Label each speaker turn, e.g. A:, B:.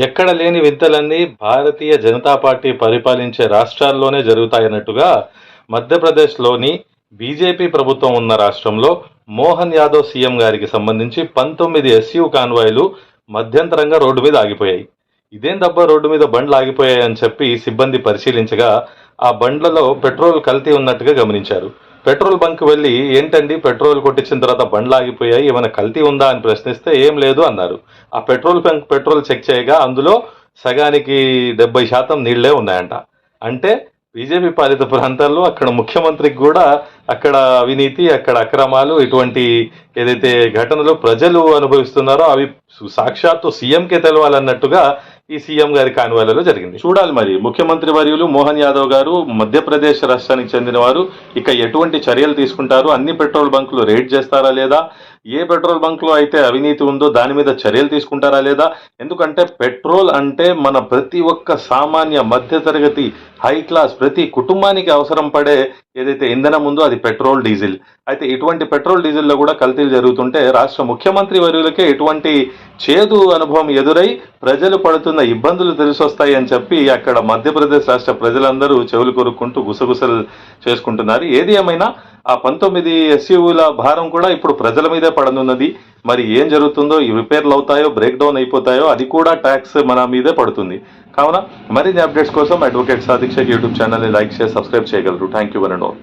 A: ఎక్కడ లేని వింతలన్నీ భారతీయ జనతా పార్టీ పరిపాలించే రాష్ట్రాల్లోనే జరుగుతాయన్నట్టుగా మధ్యప్రదేశ్లోని బీజేపీ ప్రభుత్వం ఉన్న రాష్ట్రంలో మోహన్ యాదవ్ సీఎం గారికి సంబంధించి పంతొమ్మిది ఎస్యూ కాన్వాయ్లు మధ్యంతరంగా రోడ్డు మీద ఆగిపోయాయి. ఇదేం దబ్బా రోడ్డు మీద బండ్లు ఆగిపోయాయని చెప్పి సిబ్బంది పరిశీలించగా ఆ బండ్లలో పెట్రోల్ కల్తీ ఉన్నట్టుగా గమనించారు. పెట్రోల్ బంక్ వెళ్ళి ఏంటండి పెట్రోల్ కొట్టించిన తర్వాత బండ్లు ఆగిపోయాయి ఏమైనా కల్తీ ఉందా అని ప్రశ్నిస్తే ఏం లేదు అన్నారు. ఆ పెట్రోల్ బంక్ పెట్రోల్ చెక్ చేయగా అందులో సగానికి డెబ్బై శాతం నీళ్ళే ఉన్నాయంట. అంటే బీజేపీ పాలిత ప్రాంతాల్లో అక్కడ ముఖ్యమంత్రికి కూడా అక్కడ అవినీతి అక్కడ అక్రమాలు ఇటువంటి ఏదైతే ఘటనలు ప్రజలు అనుభవిస్తున్నారో అవి సాక్షాత్తు సీఎంకే తెలవాలన్నట్టుగా ఈ సీఎం గారి కాన్వాలలో జరిగింది. చూడాలి మరి. ముఖ్యమంత్రి వర్యులు మోహన్ యాదవ్ గారు మధ్యప్రదేశ్ రాష్ట్రానికి చెందిన వారు ఇక ఎటువంటి చర్యలు తీసుకుంటారు? అన్ని పెట్రోల్ బంకులు రేట్ చేస్తారా లేదా? ఏ పెట్రోల్ బంక్లో అయితే అవినీతి ఉందో దాని మీద చర్యలు తీసుకుంటారా లేదా? ఎందుకంటే పెట్రోల్ అంటే మన ప్రతి ఒక్క సామాన్య మధ్యతరగతి హై క్లాస్ ప్రతి కుటుంబానికి అవసరం పడే ఏదైతే ఇంధనం ఉందో అది పెట్రోల్ డీజిల్. అయితే ఇటువంటి పెట్రోల్ డీజిల్లో కూడా కల్తీలు జరుగుతుంటే రాష్ట్ర ముఖ్యమంత్రి వర్యులకే ఎటువంటి చేదు అనుభవం ఎదురై ప్రజలు పడుతున్న ఇబ్బందులు తెలిసొస్తాయి అని చెప్పి అక్కడ మధ్యప్రదేశ్ రాష్ట్ర ప్రజలందరూ చెవులు కొరుక్కుంటూ గుసగుసలు చేసుకుంటున్నారు. ఏది ఏమైనా ఆ పంతొమ్మిది ఎస్యూల భారం కూడా ఇప్పుడు ప్రజల మీదే పడనున్నది. మరి ఏం జరుగుతుందో ఈ రిపేర్లు అవుతాయో బ్రేక్ డౌన్ అయిపోతాయో అది కూడా ట్యాక్స్ మన మీదే పడుతుంది. కావున మరిన్ని అప్డేట్స్ కోసం అడ్వకేట్ సాధిక్ష యూట్యూబ్ ఛానల్ని లైక్ చేసి సబ్స్క్రైబ్ చేయగలరు. Thank you one and all.